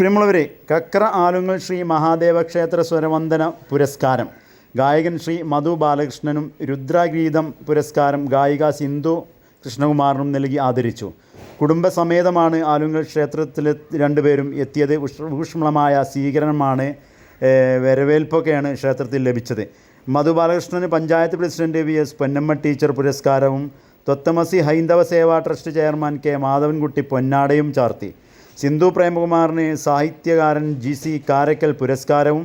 പ്രിയമുള്ളവരെ കക്ര ആലുങ്ങൽ ശ്രീ മഹാദേവ ക്ഷേത്ര സ്വരവന്ദന പുരസ്കാരം ഗായകൻ ശ്രീ മധു ബാലകൃഷ്ണനും രുദ്രഗീതം പുരസ്കാരം ഗായിക സിന്ധു കൃഷ്ണകുമാറിനും നൽകി ആദരിച്ചു. കുടുംബസമേതമാണ് ആലുങ്ങൽ ക്ഷേത്രത്തിൽ രണ്ടുപേരും എത്തിയത്. ഊഷ്മളമായ സ്വീകരണമാണ് വരവേൽപ്പൊക്കെയാണ് ക്ഷേത്രത്തിൽ ലഭിച്ചത്. മധു ബാലകൃഷ്ണന് panchayat president V S Ponnamma teacher പുരസ്കാരവും തൊത്തമസി ഹൈന്ദവ സേവാ ട്രസ്റ്റ് ചെയർമാൻ കെ മാധവൻകുട്ടി പൊന്നാടയും ചാർത്തി. സിന്ധു പ്രേമകുമാറിന് സാഹിത്യകാരൻ ജി സി കാരക്കൽ പുരസ്കാരവും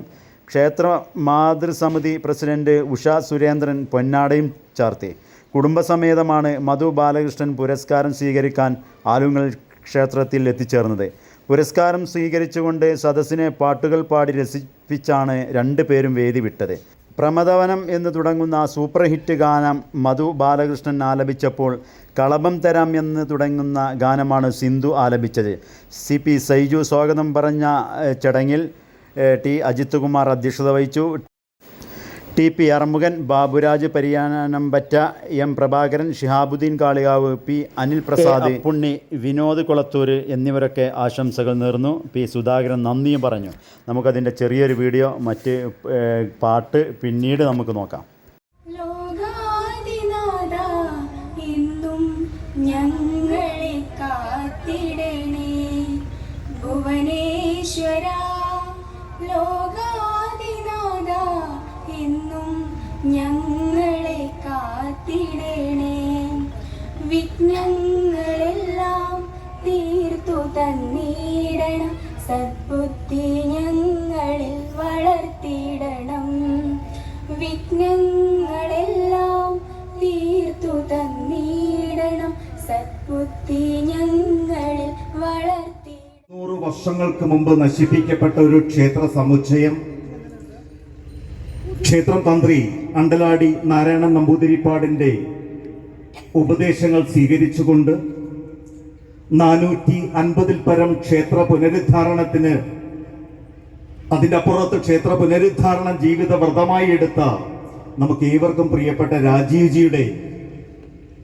ക്ഷേത്ര മാതൃസമിതി പ്രസിഡന്റ് ഉഷ സുരേന്ദ്രൻ പൊന്നാടയും ചാർത്തി. കുടുംബസമേതമാണ് മധു ബാലകൃഷ്ണൻ പുരസ്കാരം സ്വീകരിക്കാൻ ആലുങ്ങൽ ക്ഷേത്രത്തിൽ എത്തിച്ചേർന്നത്. പുരസ്കാരം സ്വീകരിച്ചുകൊണ്ട് സദസ്സിനെ പാട്ടുകൾ പാടി രസിപ്പിച്ചാണ് രണ്ട് പേരും വേദി വിട്ടത്. പ്രമദവനം എന്ന് തുടങ്ങുന്ന സൂപ്പർ ഹിറ്റ് ഗാനം മധു ബാലകൃഷ്ണൻ ആലപിച്ചപ്പോൾ കളഭം തരാം എന്ന് തുടങ്ങുന്ന ഗാനമാണ് സിന്ധു ആലപിച്ചത്. സി പി സൈജു സ്വാഗതം പറഞ്ഞ ചടങ്ങിൽ ടി അജിത് കുമാർ അധ്യക്ഷത വഹിച്ചു. T P Arumukhan Baburaj Pariyanampatta M Prabhakaran Shihabuddin Kalikavu P Anil Prasad Punni Vinod Kulathur എന്നിവരൊക്കെ ആശംസകൾ നേർന്നു. പി സുധാകരൻ നന്ദിയും പറഞ്ഞു. നമുക്കതിന്റെ ചെറിയൊരു വീഡിയോ മറ്റ് പാട്ട് പിന്നീട് നമുക്ക് നോക്കാം. വിഘ്നങ്ങളെല്ലാം തീർത്തു തന്നിടണം. സദ്ബുദ്ധി ഞങ്ങളിൽ വളർത്തിയിടണം. വിഘ്നങ്ങളെല്ലാം തീർത്തു തന്നിടണം. സദ്ബുദ്ധി ഞങ്ങളിൽ വളർത്തി നൂറ് വർഷങ്ങൾക്ക് മുമ്പ് നശിപ്പിക്കപ്പെട്ട ഒരു ക്ഷേത്ര സമുച്ചയം. ക്ഷേത്രം തന്ത്രി അണ്ടലാടി നാരായണൻ നമ്പൂതിരിപ്പാടിന്റെ ഉപദേശങ്ങൾ സ്വീകരിച്ചുകൊണ്ട് നാനൂറ്റി അൻപതിൽ പരം ക്ഷേത്ര പുനരുദ്ധാരണത്തിന് അതിന്റെ അപ്പുറത്ത് ക്ഷേത്ര പുനരുദ്ധാരണം ജീവിത വ്രതമായി എടുത്ത നമുക്ക് ഏവർക്കും പ്രിയപ്പെട്ട രാജീവ്ജിയുടെ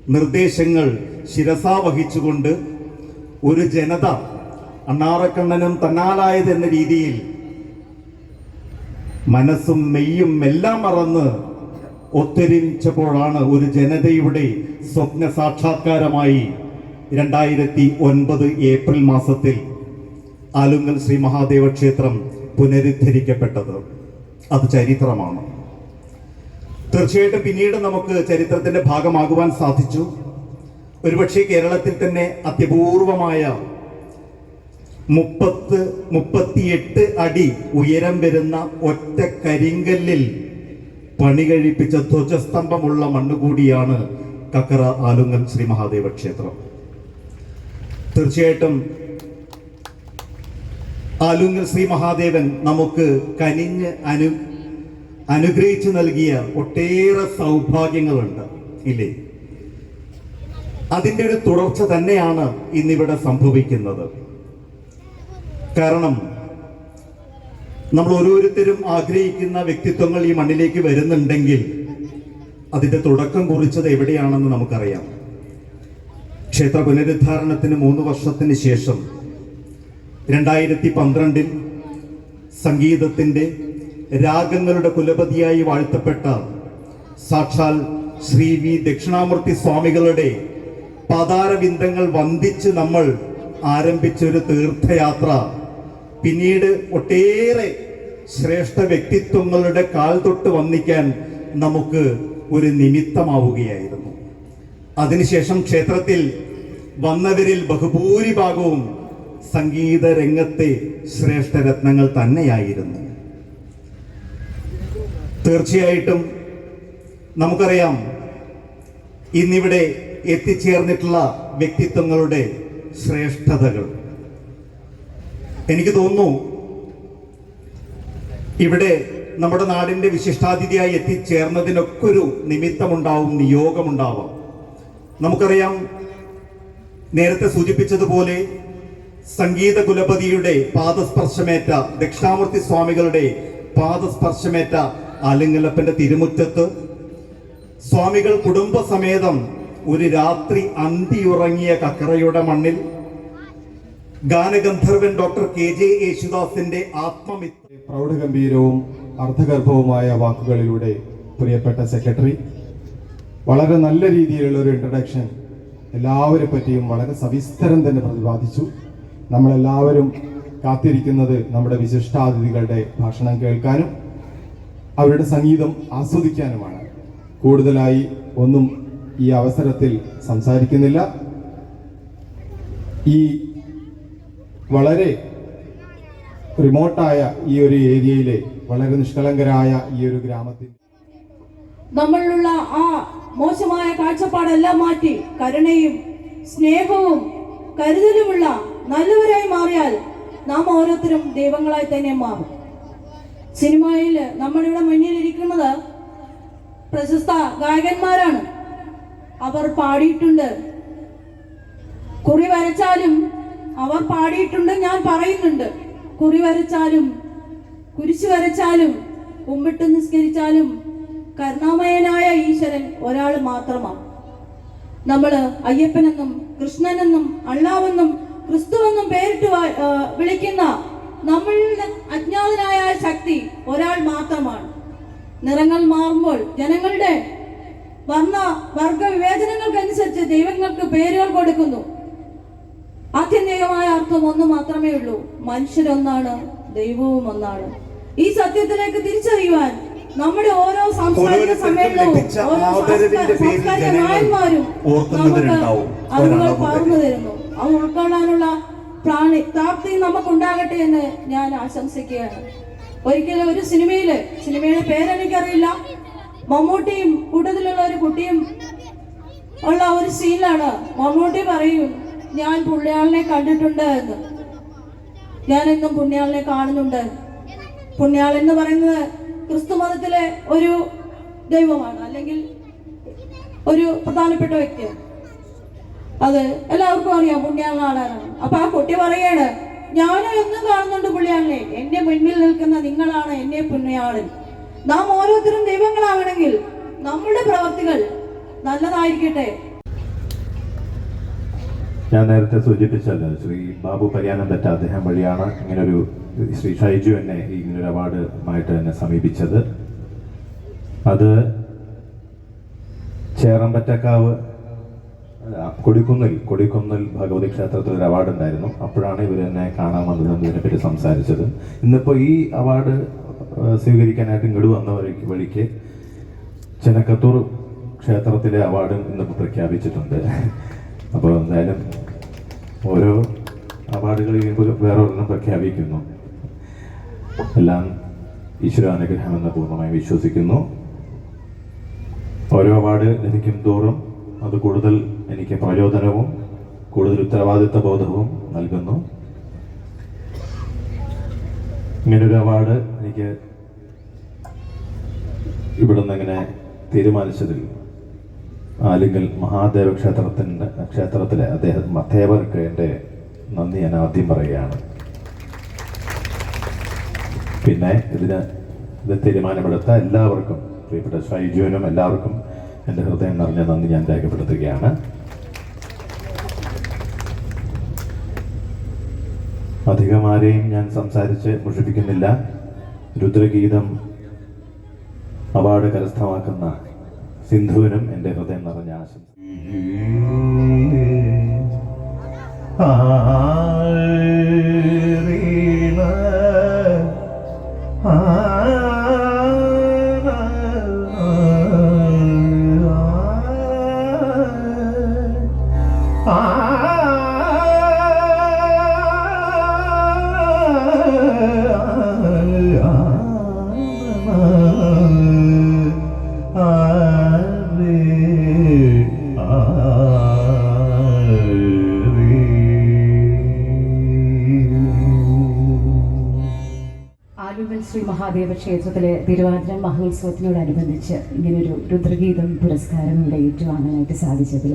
നിർദ്ദേശങ്ങൾ ശിരസാ വഹിച്ചുകൊണ്ട് ഒരു ജനത അണ്ണാറക്കണ്ണനും തന്നാലായത് എന്ന രീതിയിൽ മനസ്സും മെയ്യും എല്ലാം മറന്ന് ഒത്തൊരുമിച്ചപ്പോഴാണ് ഒരു ജനതയുടെ സ്വപ്ന സാക്ഷാത്കാരമായി രണ്ടായിരത്തി ഒൻപത് ഏപ്രിൽ മാസത്തിൽ ആലുങ്കൽ ശ്രീ മഹാദേവ ക്ഷേത്രം പുനരുദ്ധരിക്കപ്പെട്ടത്. അത് ചരിത്രമാണ്. തീർച്ചയായിട്ടും പിന്നീട് നമുക്ക് ചരിത്രത്തിന്റെ ഭാഗമാകുവാൻ സാധിച്ചു. ഒരുപക്ഷെ കേരളത്തിൽ തന്നെ അത്യപൂർവമായ മുപ്പത്ത് മുപ്പത്തിയെട്ട് അടി ഉയരം വരുന്ന ഒറ്റ കരിങ്കല്ലിൽ പണി കഴിപ്പിച്ച ധ്വജസ്തംഭമുള്ള മണ്ണ് കൂടിയാണ് കക്കറ ആലുങ്ങൽ ശ്രീ മഹാദേവ ക്ഷേത്രം. തീർച്ചയായിട്ടും ആലുങ്ങൽ ശ്രീ മഹാദേവൻ നമുക്ക് കനിഞ്ഞ് അനു അനുഗ്രഹിച്ചു നൽകിയ ഒട്ടേറെ സൗഭാഗ്യങ്ങളുണ്ട് ഇല്ലേ? അതിന്റെ ഒരു തുടർച്ച തന്നെയാണ് ഇന്നിവിടെ സംഭവിക്കുന്നത്. കാരണം നമ്മൾ ഓരോരുത്തരും ആഗ്രഹിക്കുന്ന വ്യക്തിത്വങ്ങൾ ഈ മണ്ണിലേക്ക് വരുന്നുണ്ടെങ്കിൽ അതിന്റെ തുടക്കം കുറിച്ചത് എവിടെയാണെന്ന് നമുക്കറിയാം. ക്ഷേത്ര പുനരുദ്ധാരണത്തിന് മൂന്ന് വർഷത്തിന് ശേഷം രണ്ടായിരത്തി പന്ത്രണ്ടിൽ സംഗീതത്തിന്റെ രാഗങ്ങളുടെ കുലപതിയായി വാഴ്ത്തപ്പെട്ട സാക്ഷാൽ ശ്രീ വി ദക്ഷിണാമൂർത്തി സ്വാമികളുടെ പാതാരവിന്ദങ്ങൾ വന്ദിച്ച് നമ്മൾ ആരംഭിച്ചൊരു തീർത്ഥയാത്ര പിന്നീട് ഒട്ടേറെ ശ്രേഷ്ഠ വ്യക്തിത്വങ്ങളുടെ കാൽ തൊട്ട് വന്നിക്കാൻ നമുക്ക് ഒരു നിമിത്തമാവുകയായിരുന്നു. അതിനുശേഷം ക്ഷേത്രത്തിൽ വന്നവരിൽ ബഹുഭൂരിഭാഗവും സംഗീത രംഗത്തെ ശ്രേഷ്ഠ രത്നങ്ങൾ തന്നെയായിരുന്നു. തീർച്ചയായിട്ടും നമുക്കറിയാം ഇന്നിവിടെ എത്തിച്ചേർന്നിട്ടുള്ള വ്യക്തിത്വങ്ങളുടെ ശ്രേഷ്ഠതകൾ എനിക്ക് തോന്നുന്നു ഇവിടെ നമ്മുടെ നാടിന്റെ വിശിഷ്ടാതിഥിയായി എത്തിച്ചേർന്നതിനൊക്കെ ഒരു നിമിത്തമുണ്ടാവും നിയോഗമുണ്ടാവാം. നമുക്കറിയാം നേരത്തെ സൂചിപ്പിച്ചതുപോലെ സംഗീത കുലപതിയുടെ പാദസ്പർശമേറ്റ ദക്ഷിണാമൂർത്തി സ്വാമികളുടെ പാദസ്പർശമേറ്റ ആലിംഗലപ്പന്റെ തിരുമുറ്റത്ത് സ്വാമികൾ കുടുംബസമേതം ഒരു രാത്രി അന്തിയുറങ്ങിയ കക്കറയുടെ മണ്ണിൽ ഗാനഗന്ധർവൻ ഡോക്ടർ കെ ജെ യേശുദാസിന്റെ ആത്മമിത്ര പ്രൗഢഗംഭീരവും അർത്ഥഗർഭവുമായ വാക്കുകളിലൂടെ പ്രിയപ്പെട്ട സെക്രട്ടറി വളരെ നല്ല രീതിയിലുള്ള ഒരു ഇൻട്രഡക്ഷൻ എല്ലാവരെ പറ്റിയും വളരെ സവിസ്തരം തന്നെ പ്രതിപാദിച്ചു. നമ്മളെല്ലാവരും കാത്തിരിക്കുന്നത് നമ്മുടെ വിശിഷ്ടാതിഥികളുടെ ഭാഷണം കേൾക്കാനും അവരുടെ സംഗീതം ആസ്വദിക്കാനുമാണ്. കൂടുതലായി ഒന്നും ഈ അവസരത്തിൽ സംസാരിക്കുന്നില്ല. ഈ വളരെ റിമോട്ടായ ഈ ഒരു ഏരിയയിലെ വളരെ നിഷ്കളങ്കരായ ഈ ഒരു ഗ്രാമത്തിൽ നമ്മളിലുള്ള ആ മോശമായ കാഴ്ചപ്പാടെല്ലാം മാറ്റി കരുണയും സ്നേഹവും കരുതലുമുള്ള നല്ലവരായി മാറിയാൽ നാം ഓരോരുത്തരും ദൈവങ്ങളായി തന്നെ മാറും. സിനിമയിൽ നമ്മളിവിടെ മുന്നിലിരിക്കുന്നത് പ്രശസ്ത ഗായകന്മാരാണ്. അവർ പാടിയിട്ടുണ്ട്. കുറി വരച്ചാലും അവർ പാടിയിട്ടുണ്ട് ഞാൻ പറയുന്നുണ്ട്. കുറി വരച്ചാലും കുരിശു വരച്ചാലും കുമ്പിട്ട് നിസ്കരിച്ചാലും കരുണാമയനായ ഈശ്വരൻ ഒരാൾ മാത്രമാണ്. നമ്മൾ അയ്യപ്പനെന്നും കൃഷ്ണനെന്നും അള്ളാവെന്നും ക്രിസ്തുവെന്നും പേരിട്ട് വിളിക്കുന്ന നമ്മളുടെ അജ്ഞാതനായ ശക്തി ഒരാൾ മാത്രമാണ്. നിറങ്ങൾ മാറുമ്പോൾ ജനങ്ങളുടെ വർണ വർഗ വിവേചനങ്ങൾക്കനുസരിച്ച് ദൈവങ്ങൾക്ക് പേരുകൾ കൊടുക്കുന്നു. ആത്യന്തികമായ അർത്ഥം ഒന്ന് മാത്രമേ ഉള്ളൂ. മനുഷ്യരൊന്നാണ് ദൈവവും ഒന്നാണ്. ഈ സത്യത്തിലേക്ക് തിരിച്ചറിയുവാൻ നമ്മുടെ ഓരോ സാംസ്കാരിക സമ്മേളനവും സാംസ്കാരിക ജനങ്ങൾ നായന്മാരും നമുക്ക് അറിവുകൾ പകർന്നു തരുന്നു. അത് ഉൾക്കൊള്ളാനുള്ള പ്രാണി പ്രാപ്തി നമുക്കുണ്ടാകട്ടെ എന്ന് ഞാൻ ആശംസിക്കുകയാണ്. ഒരിക്കലും ഒരു സിനിമയിൽ സിനിമയുടെ പേരെനിക്കറിയില്ല. മമ്മൂട്ടിയും കൂട്ടത്തിലുള്ള ഒരു കുട്ടിയും ഉള്ള ഒരു സീനാണ് മമ്മൂട്ടി പറയും ഞാൻ പുണ്യാളിനെ കണ്ടിട്ടുണ്ട് എന്ന്. ഞാൻ എന്നും പുണ്യാളിനെ കാണുന്നുണ്ട്. പുണ്യാൾ എന്ന് പറയുന്നത് ക്രിസ്തു മതത്തിലെ ഒരു ദൈവമാണ് അല്ലെങ്കിൽ ഒരു പ്രധാനപ്പെട്ട വ്യക്തിയാണ് അത് എല്ലാവർക്കും അറിയാം പുണ്യാളാണ് അപ്പൊ ആ കുട്ടി പറയാണ് ഞാനും എന്നും കാണുന്നുണ്ട് പുണ്യാളിനെ. എന്റെ മുന്നിൽ നിൽക്കുന്ന നിങ്ങളാണ് എന്നെ പുണ്യാളൻ. നാം ഓരോരുത്തരും ദൈവങ്ങളാകണമെങ്കിൽ നമ്മുടെ പ്രവർത്തികൾ നല്ലതായിരിക്കട്ടെ. ഞാൻ നേരത്തെ സൂചിപ്പിച്ചല്ലോ ശ്രീ ബാബു പരിയാനം പറ്റ അദ്ദേഹം വഴിയാണ് ഇങ്ങനൊരു ശ്രീ ഷൈജു എന്നെ ഇങ്ങനൊരു അവാർഡുമായിട്ട് എന്നെ സമീപിച്ചത്. അത് ചേറമ്പറ്റക്കാവ് കൊടിക്കുന്നിൽ കൊടിക്കുന്നിൽ ഭഗവതി ക്ഷേത്രത്തിൽ ഒരു അവാർഡ് ഉണ്ടായിരുന്നു അപ്പോഴാണ് ഇവർ എന്നെ കാണാൻ വന്നതും ഇതിനെപ്പറ്റി സംസാരിച്ചത്. ഇന്നിപ്പോൾ ഈ അവാർഡ് സ്വീകരിക്കാനായിട്ട് ഇങ്ങോട്ട് വന്ന വഴിക്ക് വഴിക്ക് ചെനക്കത്തൂർ ക്ഷേത്രത്തിലെ അവാർഡും ഇന്നിപ്പോൾ പ്രഖ്യാപിച്ചിട്ടുണ്ട്. അപ്പോൾ എന്തായാലും ഓരോ അവാർഡുകൾ കഴിയുമ്പോൾ വേറെ ഒരെണ്ണം പ്രഖ്യാപിക്കുന്നു. എല്ലാം ഈശ്വരാനുഗ്രഹമെന്ന് പൂർണമായി വിശ്വസിക്കുന്നു. ഓരോ അവാർഡ് ലഭിക്കും തോറും അത് കൂടുതൽ എനിക്ക് പ്രചോദനവും കൂടുതൽ ഉത്തരവാദിത്വ ബോധവും നൽകുന്നു. ഇങ്ങനൊരു അവാർഡ് എനിക്ക് ഇവിടുന്ന് ഇങ്ങനെ തീരുമാനിച്ചതിൽ ആലിങ്കൽ മഹാദേവ ക്ഷേത്രത്തിന്റെ ക്ഷേത്രത്തിലെ അദ്ദേഹം അധ്യാപകർക്ക് എന്റെ നന്ദി ഞാൻ ആദ്യം പറയുകയാണ്. പിന്നെ ഇതിന് ഇത് തീരുമാനമെടുത്ത എല്ലാവർക്കും പ്രിയപ്പെട്ട ഷൈജുവിനും എല്ലാവർക്കും എന്റെ ഹൃദയം നിറഞ്ഞ നന്ദി ഞാൻ രേഖപ്പെടുത്തുകയാണ്. അധികമാരെയും ഞാൻ സംസാരിച്ച് മുഷിപ്പിക്കുന്നില്ല. രുദ്രഗീതം അവാർഡ് കരസ്ഥമാക്കുന്ന സിന്ധുവിനും എന്റെ ഹൃദയം നിറഞ്ഞ ആശംസ. ശ്രീ മഹാദേവ ക്ഷേത്രത്തിലെ തിരുവാതിര മഹോത്സവത്തിനോടനുബന്ധിച്ച് ഇങ്ങനൊരു രുദ്രഗീതം പുരസ്കാരം ഇവിടെ ഏറ്റുവാങ്ങാനായിട്ട് സാധിച്ചതിൽ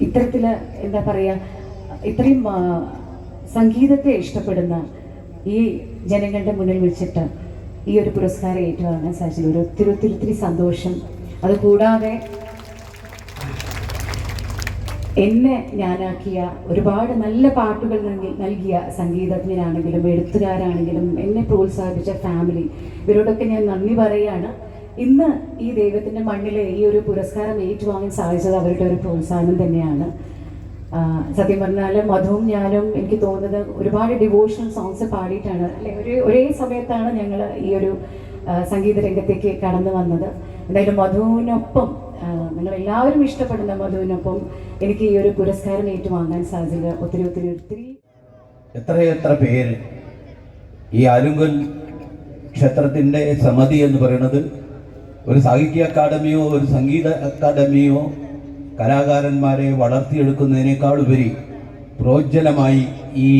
ഇത്തരത്തിൽ എന്താ പറയുക ഇത്രയും സംഗീതത്തെ ഇഷ്ടപ്പെടുന്ന ഈ ജനങ്ങളുടെ മുന്നിൽ വെച്ചിട്ട് ഈ ഒരു പുരസ്കാരം ഏറ്റുവാങ്ങാൻ സാധിച്ചതിൽ ഒരു ഒത്തിരി ഒത്തിരി ഒത്തിരി സന്തോഷം. അതുകൂടാതെ എന്നെ ഞാനാക്കിയ ഒരുപാട് നല്ല പാട്ടുകൾ നൽകി നൽകിയ സംഗീതജ്ഞനാണെങ്കിലും എഴുത്തുകാരാണെങ്കിലും എന്നെ പ്രോത്സാഹിപ്പിച്ച ഫാമിലി ഇവരോടൊക്കെ ഞാൻ നന്ദി പറയുകയാണ് ഇന്ന് ഈ ദൈവത്തിന്റെ മണ്ണിലെ ഈ ഒരു പുരസ്കാരം ഏറ്റുവാങ്ങാൻ സാധിച്ചത് അവരുടെ ഒരു പ്രോത്സാഹനം തന്നെയാണ്. സത്യം പറഞ്ഞാൽ മധുവും ഞാനും എനിക്ക് തോന്നുന്നത് ഒരുപാട് ഡിവോഷണൽ സോങ്സ് പാടിയിട്ടാണ്. അല്ലെ ഒരു ഒരേ സമയത്താണ് ഞങ്ങൾ ഈ ഒരു സംഗീത രംഗത്തേക്ക് കടന്നു വന്നത്. എന്തായാലും മധുവിനൊപ്പം നിങ്ങൾ എല്ലാവരും ഇഷ്ടപ്പെടുന്ന മധുവിനൊപ്പം എനിക്ക് ഈ ഒരു പുരസ്കാരം ഏറ്റുവാങ്ങാൻ സാധിച്ചത് ഒത്തിരി ഒത്തിരി ഒത്തിരി. എത്രയെത്ര പേര് ഈ ആലുങ്കൽ ക്ഷേത്രത്തിന്റെ സമതി എന്ന് പറയുന്നത്? ഒരു സാഹിത്യ അക്കാദമിയോ ഒരു സംഗീത അക്കാദമിയോ കലാകാരന്മാരെ വളർത്തിയെടുക്കുന്നതിനേക്കാൾ ഉപരി പ്രോജ്വലമായി ഈ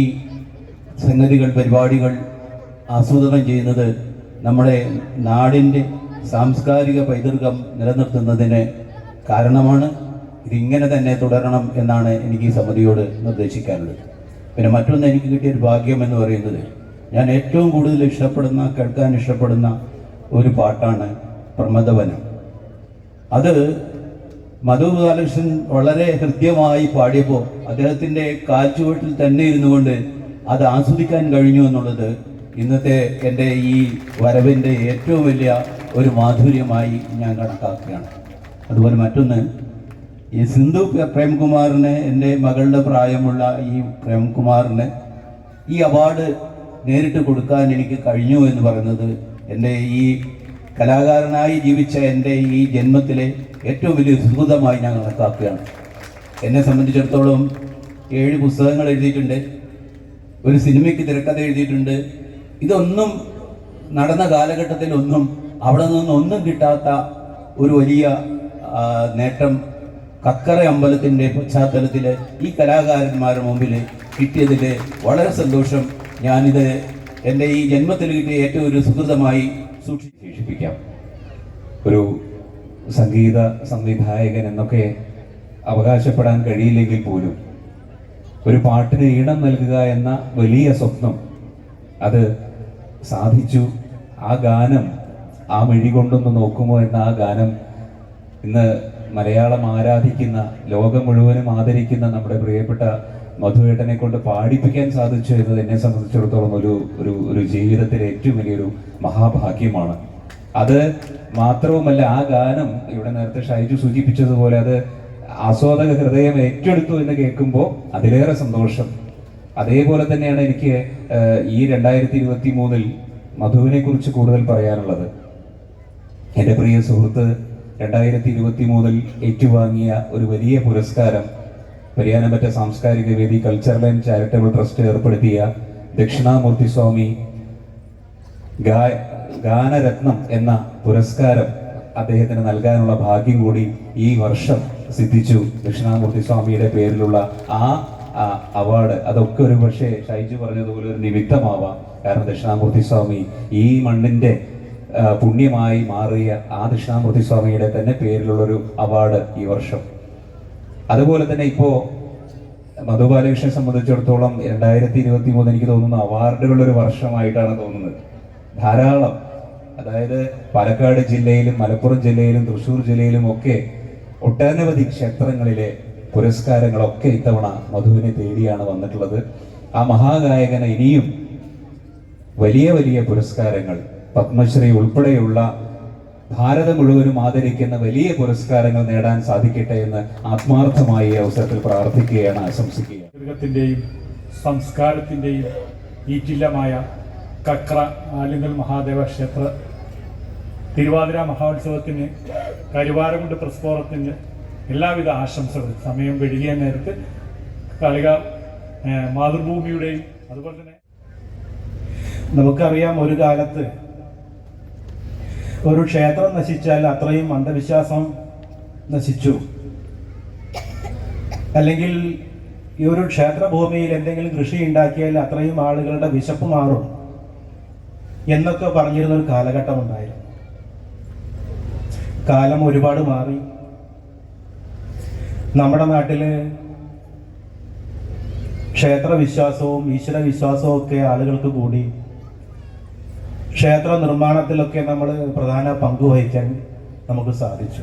സംഗതികൾ പരിപാടികൾ ആസൂത്രണം ചെയ്യുന്നത് നമ്മുടെ നാടിന്റെ സാംസ്കാരിക പൈതൃകം നിലനിർത്തുന്നതിന് കാരണമാണ് ഇതിങ്ങനെ തന്നെ തുടരണം എന്നാണ് എനിക്ക് ഈ സമിതിയോട് നിർദ്ദേശിക്കാനുള്ളത്. പിന്നെ മറ്റൊന്ന് എനിക്ക് കിട്ടിയ ഒരു ഭാഗ്യം എന്ന് പറയുന്നത് ഞാൻ ഏറ്റവും കൂടുതൽ ഇഷ്ടപ്പെടുന്ന കേൾക്കാൻ ഇഷ്ടപ്പെടുന്ന ഒരു പാട്ടാണ് പ്രമദവനം. അത് മധു ബാലകൃഷ്ണൻ വളരെ ഹൃദ്യമായി പാടിയപ്പോൾ അദ്ദേഹത്തിന്റെ കാൽച്ചുവട്ടിൽ തന്നെ ഇരുന്നുകൊണ്ട് അത് ആസ്വദിക്കാൻ കഴിഞ്ഞു എന്നുള്ളത് ഇന്നത്തെ എന്റെ ഈ വരവിന്റെ ഏറ്റവും വലിയ ഒരു മാധുര്യമായി ഞാൻ കണക്കാക്കുകയാണ്. അതുപോലെ മറ്റൊന്ന് ഈ സിന്ധു പ്രേംകുമാറിന് എന്റെ മകളുടെ പ്രായമുള്ള ഈ പ്രേംകുമാറിന് ഈ അവാർഡ് നേരിട്ട് കൊടുക്കാൻ എനിക്ക് കഴിഞ്ഞു എന്ന് പറയുന്നത് എന്റെ ഈ കലാകാരനായി ജീവിച്ച എന്റെ ഈ ജന്മത്തിലെ ഏറ്റവും വലിയ സുഹൃതമായി ഞാൻ കണക്കാക്കുകയാണ്. എന്നെ സംബന്ധിച്ചിടത്തോളം ഏഴ് പുസ്തകങ്ങൾ എഴുതിയിട്ടുണ്ട് ഒരു സിനിമയ്ക്ക് തിരക്കഥ എഴുതിയിട്ടുണ്ട് ഇതൊന്നും നടന്ന കാലഘട്ടത്തിലൊന്നും അവിടെ നിന്നൊന്നും കിട്ടാത്ത ഒരു വലിയ നേട്ടം കക്കറ അമ്പലത്തിന്റെ പശ്ചാത്തലത്തിൽ ഈ കലാകാരന്മാരുടെ മുമ്പിൽ കിട്ടിയതിൽ വളരെ സന്തോഷം. ഞാനിത് എന്റെ ഈ ജന്മത്തിൽ കിട്ടിയ ഏറ്റവും ഒരു സുഹൃതമായി സൂക്ഷിപ്പിക്കാം. ഒരു സംഗീത സംവിധായകൻ എന്നൊക്കെ അവകാശപ്പെടാൻ കഴിയില്ലെങ്കിൽ പോലും ഒരു പാട്ടിന് ഈണം നൽകുക എന്ന വലിയ സ്വപ്നം അത് സാധിച്ചു. ആ ഗാനം ആ മിഴി കൊണ്ടൊന്ന് നോക്കുമോ എന്ന ആ ഗാനം ഇന്ന് മലയാളം ആരാധിക്കുന്ന ലോകം മുഴുവനും ആദരിക്കുന്ന നമ്മുടെ പ്രിയപ്പെട്ട മധുവേട്ടനെ കൊണ്ട് പാടിപ്പിക്കാൻ സാധിച്ചു എന്നത് എന്നെ സംബന്ധിച്ചിടത്തോളം ഒരു ഒരു ഒരു ജീവിതത്തിലെ ഏറ്റവും വലിയൊരു മഹാഭാഗ്യമാണ്. അത് മാത്രവുമല്ല ആ ഗാനം ഇവിടെ നേരത്തെ ഷൈജു സൂചിപ്പിച്ചതുപോലെ അത് ആസ്വാദക ഹൃദയം ഏറ്റെടുത്തു എന്ന് കേൾക്കുമ്പോൾ അതിലേറെ സന്തോഷം അതേപോലെ തന്നെയാണ് എനിക്ക് ഈ രണ്ടായിരത്തി ഇരുപത്തി മൂന്നിൽ മധുവിനെ കുറിച്ച് കൂടുതൽ പറയാനുള്ളത്. എന്റെ പ്രിയ സുഹൃത്ത് രണ്ടായിരത്തി ഇരുപത്തി മൂന്നിൽ ഏറ്റുവാങ്ങിയ ഒരു വലിയ പുരസ്കാരം പരിയാനമറ്റ സാംസ്കാരിക വേദി കൾച്ചറൽ ആൻഡ് ചാരിറ്റബിൾ ട്രസ്റ്റ് ഏർപ്പെടുത്തിയ ദക്ഷിണാമൂർത്തി സ്വാമി ഗാനരത്നം എന്ന പുരസ്കാരം അദ്ദേഹത്തിന് നൽകാനുള്ള ഭാഗ്യം കൂടി ഈ വർഷം സിദ്ധിച്ചു ദക്ഷിണാമൂർത്തി സ്വാമിയുടെ പേരിലുള്ള ആ അവാർഡ് അതൊക്കെ ഒരു പക്ഷേ ഷൈജു പറഞ്ഞതുപോലെ ഒരു നിമിത്തമാവാം. കാരണം ദക്ഷിണാമൂർത്തി സ്വാമി ഈ മണ്ണിന്റെ പുണ്യമായി മാറിയ ആ ദക്ഷിണാമൂർത്തി സ്വാമിയുടെ തന്നെ പേരിലുള്ളൊരു അവാർഡ് ഈ വർഷം. അതുപോലെ തന്നെ ഇപ്പോ മധു ബാലകൃഷ്ണനെ സംബന്ധിച്ചിടത്തോളം രണ്ടായിരത്തി ഇരുപത്തി മൂന്ന് എനിക്ക് തോന്നുന്നു അവാർഡുകളുടെ ഒരു വർഷമായിട്ടാണ് തോന്നുന്നത്. ധാരാളം. അതായത് പാലക്കാട് ജില്ലയിലും മലപ്പുറം ജില്ലയിലും തൃശ്ശൂർ ജില്ലയിലും ഒക്കെ ഒട്ടനവധി ക്ഷേത്രങ്ങളിലെ പുരസ്കാരങ്ങളൊക്കെ ഇത്തവണ മധുവിനെ തേടിയാണ് വന്നിട്ടുള്ളത്. ആ മഹാഗായകന് ഇനിയും വലിയ വലിയ പുരസ്കാരങ്ങൾ പത്മശ്രീ ഉൾപ്പെടെയുള്ള ഭാരതം മുഴുവനും ആദരിക്കുന്ന വലിയ പുരസ്കാരങ്ങൾ നേടാൻ സാധിക്കട്ടെ എന്ന് ആത്മാർത്ഥമായി അവസരത്തിൽ പ്രാർത്ഥിക്കുകയാണ് ആശംസിക്കുകയും സംസ്കാരത്തിന്റെയും ഈറ്റില്ലമായ കക്ര ആലിംഗൽ മഹാദേവ ക്ഷേത്ര തിരുവാതിര മഹോത്സവത്തിന് കരുവാരമുണ്ട് പ്രസ് ഫോറത്തിന് എല്ലാവിധ ആശംസകളും. സമയം വെഴുകിയ നേരത്ത് കളിക മാതൃഭൂമിയുടെയും അതുപോലെ തന്നെ നമുക്കറിയാം ഒരു കാലത്ത് ഒരു ക്ഷേത്രം നശിച്ചാൽ അത്രയും അന്ധവിശ്വാസം നശിച്ചു. അല്ലെങ്കിൽ ഈ ഒരു ക്ഷേത്രഭൂമിയിൽ എന്തെങ്കിലും കൃഷി ഉണ്ടാക്കിയാൽ അത്രയും ആളുകളുടെ വിശപ്പ് മാറും എന്നൊക്കെ പറഞ്ഞിരുന്ന ഒരു കാലഘട്ടം ഉണ്ടായിരുന്നു കാലം ഒരുപാട് മാറി. നമ്മുടെ നാട്ടിൽ ക്ഷേത്ര വിശ്വാസവും ഈശ്വര വിശ്വാസവും ഒക്കെ ആളുകൾക്ക് കൂടി ക്ഷേത്ര നിർമ്മാണത്തിലൊക്കെ നമ്മൾ പ്രധാന പങ്ക് വഹിക്കാൻ നമുക്ക് സാധിച്ചു.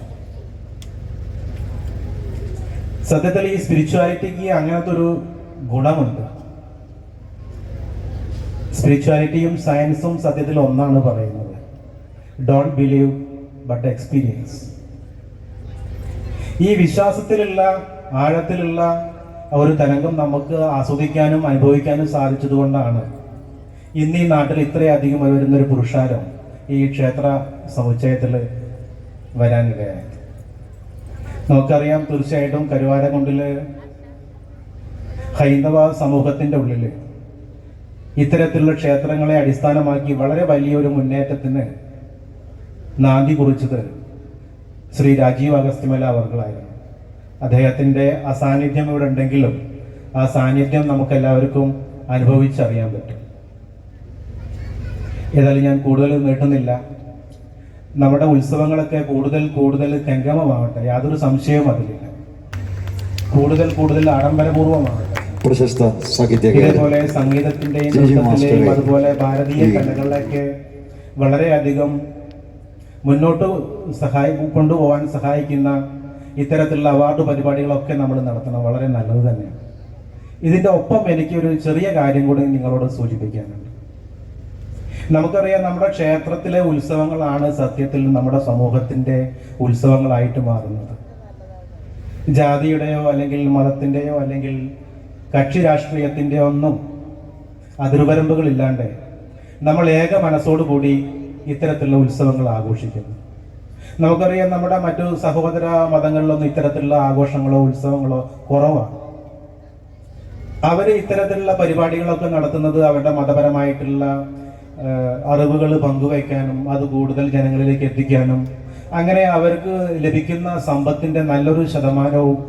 സത്യത്തിൽ ഈ സ്പിരിച്വാലിറ്റിക്ക് അങ്ങനത്തെ ഒരു ഗുണമുണ്ട്. സ്പിരിച്വാലിറ്റിയും സയൻസും സത്യത്തിൽ ഒന്നാണ് പറയുന്നത്. ഡോണ്ട് ബിലീവ് ബട്ട് എക്സ്പീരിയൻസ് ഈ വിശ്വാസത്തിലുള്ള ആഴത്തിലുള്ള ഒരു തരംഗം നമുക്ക് ആസ്വദിക്കാനും അനുഭവിക്കാനും സാധിച്ചതുകൊണ്ടാണ് ഇന്ന് ഈ നാട്ടിൽ ഇത്രയധികം വരുന്നൊരു പുരുഷാരം ഈ ക്ഷേത്ര സമുച്ചയത്തിൽ വരാനിടയായത് നമുക്കറിയാം തീർച്ചയായിട്ടും കരുവാരക്കുണ്ടിൽ ഹൈന്ദവ സമൂഹത്തിന്റെ ഉള്ളിൽ ഇത്തരത്തിലുള്ള ക്ഷേത്രങ്ങളെ അടിസ്ഥാനമാക്കി വളരെ വലിയൊരു മുന്നേറ്റത്തിന് നാന്തി കുറിച്ചത് ശ്രീ രാജീവ് അഗസ്ത്യമല അവർകളായിരുന്നു. അദ്ദേഹത്തിന്റെ സാന്നിധ്യം ഇവിടെ ഉണ്ടെങ്കിലും ആ സാന്നിധ്യം നമുക്കെല്ലാവർക്കും അനുഭവിച്ചറിയാൻ പറ്റും. ഏതായാലും ഞാൻ കൂടുതൽ നീട്ടുന്നില്ല. നമ്മുടെ ഉത്സവങ്ങളൊക്കെ കൂടുതൽ കൂടുതൽ കെങ്കമമാവട്ടെ യാതൊരു സംശയവും അതിലില്ല. കൂടുതൽ കൂടുതൽ ആഡംബരപൂർവമാവട്ടെ ഇതേപോലെ സംഗീതത്തിന്റെയും. നൃത്തത്തിന്റെയും അതുപോലെ ഭാരതീയ കലകളിലൊക്കെ വളരെയധികം മുന്നോട്ട് സഹായി കൊണ്ടുപോകാൻ സഹായിക്കുന്ന ഇത്തരത്തിലുള്ള അവാർഡ് പരിപാടികളൊക്കെ നമ്മൾ നടത്തണം. വളരെ നല്ലത് തന്നെയാണ്. ഇതിന്റെ ഒപ്പം എനിക്ക് ഒരു ചെറിയ കാര്യം കൂടി നിങ്ങളോട് സൂചിപ്പിക്കാനുണ്ട്. നമുക്കറിയാം നമ്മുടെ ക്ഷേത്രത്തിലെ ഉത്സവങ്ങളാണ് സത്യത്തിൽ നമ്മുടെ സമൂഹത്തിന്റെ ഉത്സവങ്ങളായിട്ട് മാറുന്നത്. ജാതിയുടെയോ അല്ലെങ്കിൽ മതത്തിന്റെയോ അല്ലെങ്കിൽ കക്ഷി രാഷ്ട്രീയത്തിന്റെയോ ഒന്നും അതിർവരമ്പുകളില്ലാണ്ട് നമ്മൾ ഏക മനസ്സോടുകൂടി ഇത്തരത്തിലുള്ള ഉത്സവങ്ങൾ ആഘോഷിക്കുന്നു. നമുക്കറിയാം നമ്മുടെ മറ്റു സഹോദര മതങ്ങളിലൊന്നും ഇത്തരത്തിലുള്ള ആഘോഷങ്ങളോ ഉത്സവങ്ങളോ കുറവാണ്. അവർ ഇത്തരത്തിലുള്ള പരിപാടികളൊക്കെ നടത്തുന്നത് അവരുടെ മതപരമായിട്ടുള്ള അറിവുകൾ പങ്കുവയ്ക്കാനും അത് കൂടുതൽ ജനങ്ങളിലേക്ക് എത്തിക്കാനും അങ്ങനെ അവർക്ക് ലഭിക്കുന്ന സമ്പത്തിന്റെ നല്ലൊരു ശതമാനവും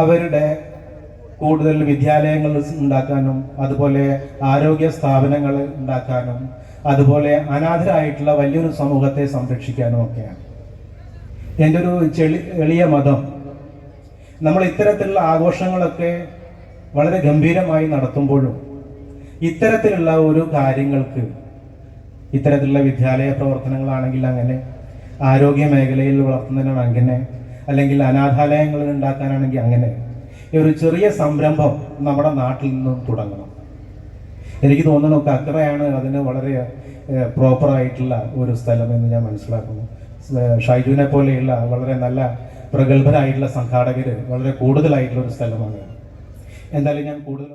അവരുടെ കൂടുതൽ വിദ്യാലയങ്ങൾ ഉണ്ടാക്കാനും അതുപോലെ ആരോഗ്യ സ്ഥാപനങ്ങൾ ഉണ്ടാക്കാനും അതുപോലെ അനാഥരായിട്ടുള്ള വലിയൊരു സമൂഹത്തെ സംരക്ഷിക്കാനും ഒക്കെയാണ് എന്റെ ഒരു ചെളി എളിയ മതം. നമ്മൾ ഇത്തരത്തിലുള്ള ആഘോഷങ്ങളൊക്കെ വളരെ ഗംഭീരമായി നടത്തുമ്പോഴും ഇത്തരത്തിലുള്ള ഒരു കാര്യങ്ങൾക്ക് ഇത്തരത്തിലുള്ള വിദ്യാലയ പ്രവർത്തനങ്ങളാണെങ്കിൽ അങ്ങനെ ആരോഗ്യ മേഖലയിൽ വളർത്തുന്നതിനാണ് അല്ലെങ്കിൽ അനാഥാലയങ്ങൾ ഉണ്ടാക്കാനാണെങ്കിൽ അങ്ങനെ ഒരു ചെറിയ സംരംഭം നമ്മുടെ നാട്ടിൽ നിന്നും തുടങ്ങണം. എനിക്ക് തോന്നുന്നു കക്കറയാണ് അതിന് വളരെ പ്രോപ്പറായിട്ടുള്ള ഒരു സ്ഥലം എന്ന് ഞാൻ മനസ്സിലാക്കുന്നു. ഷൈജുവിനെ പോലെയുള്ള വളരെ നല്ല പ്രഗത്ഭരായിട്ടുള്ള സംഘാടകർ വളരെ കൂടുതലായിട്ടുള്ള ഒരു സ്ഥലമാണ്. എന്തായാലും ഞാൻ കൂടുതൽ